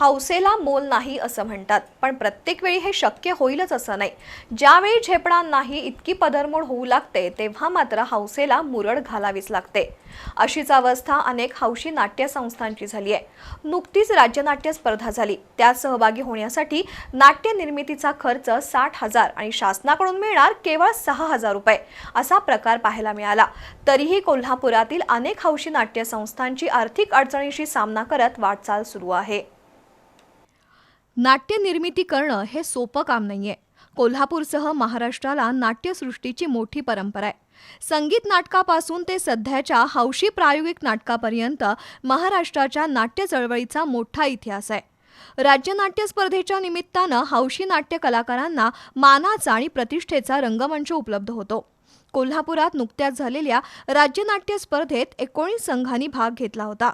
हौसेला मोल नाही असं म्हणतात. पण प्रत्येक वेळी हे शक्य होईलच असं नाही. ज्यावेळी झेपणार नाही इतकी पदरमोड होऊ लागते तेव्हा मात्र हौसेला मुरड घालावीच लागते. अशीच अवस्था अनेक हौशी नाट्यसंस्थांची झाली आहे. नुकतीच राज्यनाट्य स्पर्धा झाली. त्यात सहभागी होण्यासाठी नाट्य निर्मितीचा खर्च साठ हजार आणि शासनाकडून मिळणार केवळ सहा हजार रुपये असा प्रकार पाहायला मिळाला. तरीही कोल्हापुरातील अनेक हौशी नाट्यसंस्थांची आर्थिक अडचणीशी सामना करत वाटचाल सुरू आहे. नाट्यनिर्मिती करणं हे सोपं काम नाहीये. कोल्हापूरसह महाराष्ट्राला नाट्यसृष्टीची मोठी परंपरा आहे. संगीत नाटकापासून ते सध्याच्या हौशी प्रायोगिक नाटकापर्यंत महाराष्ट्राच्या नाट्य चळवळीचा मोठा इतिहास आहे. राज्य नाट्य स्पर्धेच्या निमित्तानं हौशी नाट्य कलाकारांना मानाचा आणि प्रतिष्ठेचा रंगमंच उपलब्ध होतो. कोल्हापुरात नुकत्याच झालेल्या राज्य नाट्य स्पर्धेत एकोणीस संघांनी भाग घेतला होता.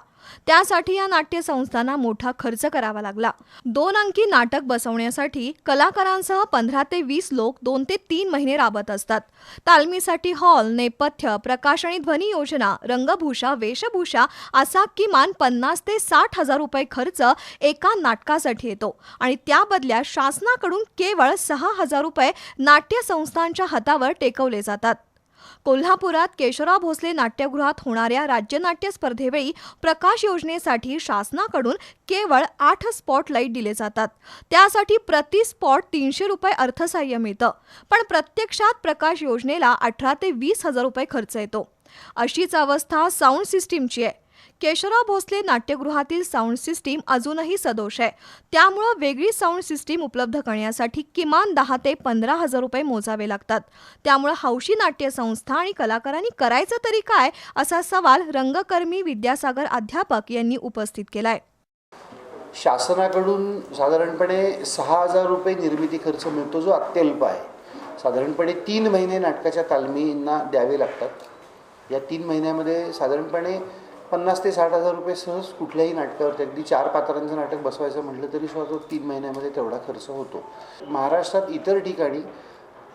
त्यासाठी या नाट्य संस्थांना मोठा खर्च करावा लागला. दोन अंकी नाटक बसवण्यासाठी कलाकारांसह पंधरा ते वीस लोक दोन ते तीन महिने राबत असतात. तालमीसाठी हॉल नेपथ्य प्रकाश आणि ध्वनी योजना रंगभूषा वेशभूषा असा किमान पन्नास ते साठ हजार रुपये खर्च एका नाटकासाठी येतो आणि त्या बदल्यात शासनाकडून केवळ सहा हजार रुपये नाट्य संस्थांच्या हातावर टेकवले जातात. कोल्हापुरात केशवराव भोसले नाट्यगृहात होणाऱ्या राज्य नाट्य स्पर्धेवेळी प्रकाश योजनेसाठी शासनाकडून केवळ आठ स्पॉटलाईट दिले जातात. त्यासाठी प्रति स्पॉट तीनशे रुपये अर्थसहाय्य मिळतं. पण प्रत्यक्षात प्रकाश योजनेला अठरा ते वीस हजार रुपये खर्च येतो. अशीच अवस्था साऊंड सिस्टीमची आहे. केशवराव भोसले नाट्यगृहातील साऊंड सिस्टीम अजूनही सदोष आहे. त्यामुळं वेगळी साऊंड सिस्टीम उपलब्ध करण्यासाठी किमान दहा ते पंधरा हजार रुपये मोजावे लागतात. त्यामुळं हौशी नाट्य संस्था आणि कलाकारांनी करायचं तरी काय असा सवाल रंगकर्मी विद्यासागर अध्यापक यांनी उपस्थित केलाय. शासनाकडून साधारणपणे सहा हजार रुपये निर्मिती खर्च मिळतो जो अत्यल्प आहे. साधारणपणे तीन महिने नाटकाच्या तालमींना द्यावे लागतात. या तीन महिन्यामध्ये साधारणपणे पन्नास ते साठ हजार रुपये सहज कुठल्याही नाटकावरती. अगदी चार पात्रांचं नाटक बसवायचं म्हटलं तरी सुद्धा तो तीन महिन्यामध्ये तेवढा खर्च होतो. महाराष्ट्रात इतर ठिकाणी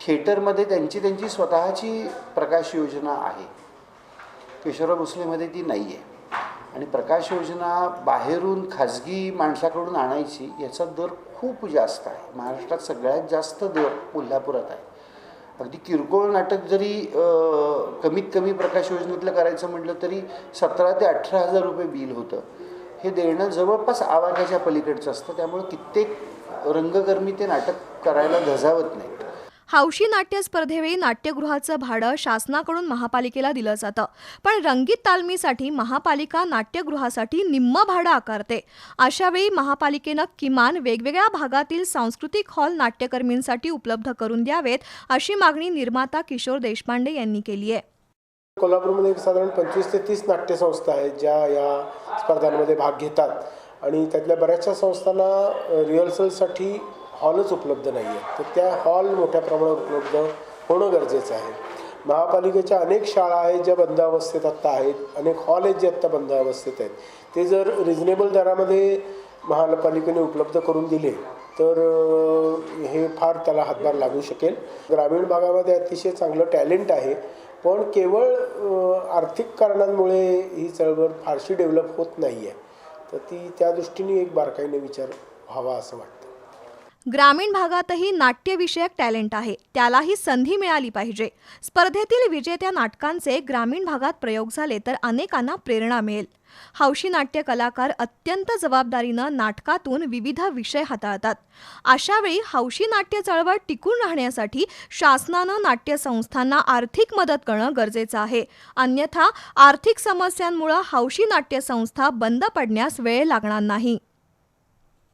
थिएटरमध्ये त्यांची त्यांची स्वतःची प्रकाश योजना आहे. केशवराव भोसलेमध्ये ती नाही आहे आणि प्रकाश योजना बाहेरून खाजगी माणसाकडून आणायची याचा दर खूप जास्त आहे. महाराष्ट्रात सगळ्यात जास्त दर कोल्हापुरात आहे. अगदी किरकोळ नाटक जरी कमीत कमी प्रकाश योजनेतलं करायचं म्हटलं तरी सतरा ते अठरा हजार रुपये बिल होतं. हे देणं जवळपास आवाजाच्या पलीकडचं असतं. त्यामुळे कित्येक रंगकर्मी ते नाटक करायला धजावत नाहीत. हौशी नाट्य स्पर्धेवेळी नाट्यगृहाचं भाडं शासनाकडून महापालिकेला दिलं जातं. पण रंगीत तालमीसाठी महापालिका नाट्यगृहासाठी निम्म भाडं आकारते. अशावेळी महापालिकेनं किमान वेगवेगळ्या भागातील सांस्कृतिक हॉल नाट्यकर्मींसाठी उपलब्ध करून द्यावेत अशी मागणी निर्माता किशोर देशपांडे यांनी केली आहे. कोल्हापूरमध्ये साधारण पंचवीस ते तीस नाट्यसंस्था आहेत ज्या या स्पर्धांमध्ये भाग घेतात. आणि त्यातल्या बऱ्याचशा संस्थांना रिहर्सलसाठी हॉलच उपलब्ध नाही आहेत तर त्या हॉल मोठ्या प्रमाणात उपलब्ध होणं गरजेचं आहे. महापालिकेच्या अनेक शाळा आहेत ज्या बंद अवस्थेत आत्ता आहेत. अनेक हॉल आहेत जे आत्ता बंद अवस्थेत आहेत. ते जर रिजनेबल दरामध्ये महापालिकेने उपलब्ध करून दिले तर हे फार त्याला हातभार लागू शकेल. ग्रामीण भागामध्ये अतिशय चांगलं टॅलेंट आहे. पण केवळ आर्थिक कारणांमुळे ही चळवळ फारशी डेव्हलप होत नाही आहे तर ती त्या दृष्टीने एक बारकाईने विचार व्हावा असं वाटतं. ग्रामीण भागातही नाट्यविषयक टॅलेंट आहे. त्यालाही संधी मिळाली पाहिजे. स्पर्धेतील विजेत्या नाटकांचे ग्रामीण भागात प्रयोग झाले तर अनेकांना प्रेरणा मिळेल. हौशी नाट्य कलाकार अत्यंत जबाबदारीनं नाटकातून विविध विषय हाताळतात. अशावेळी हौशी नाट्य चळवळ टिकून राहण्यासाठी शासनानं नाट्य संस्थांना आर्थिक मदत करणं गरजेचं आहे. अन्यथा आर्थिक समस्यांमुळे हौशी नाट्य संस्था बंद पडण्यास वेळ लागणार नाही.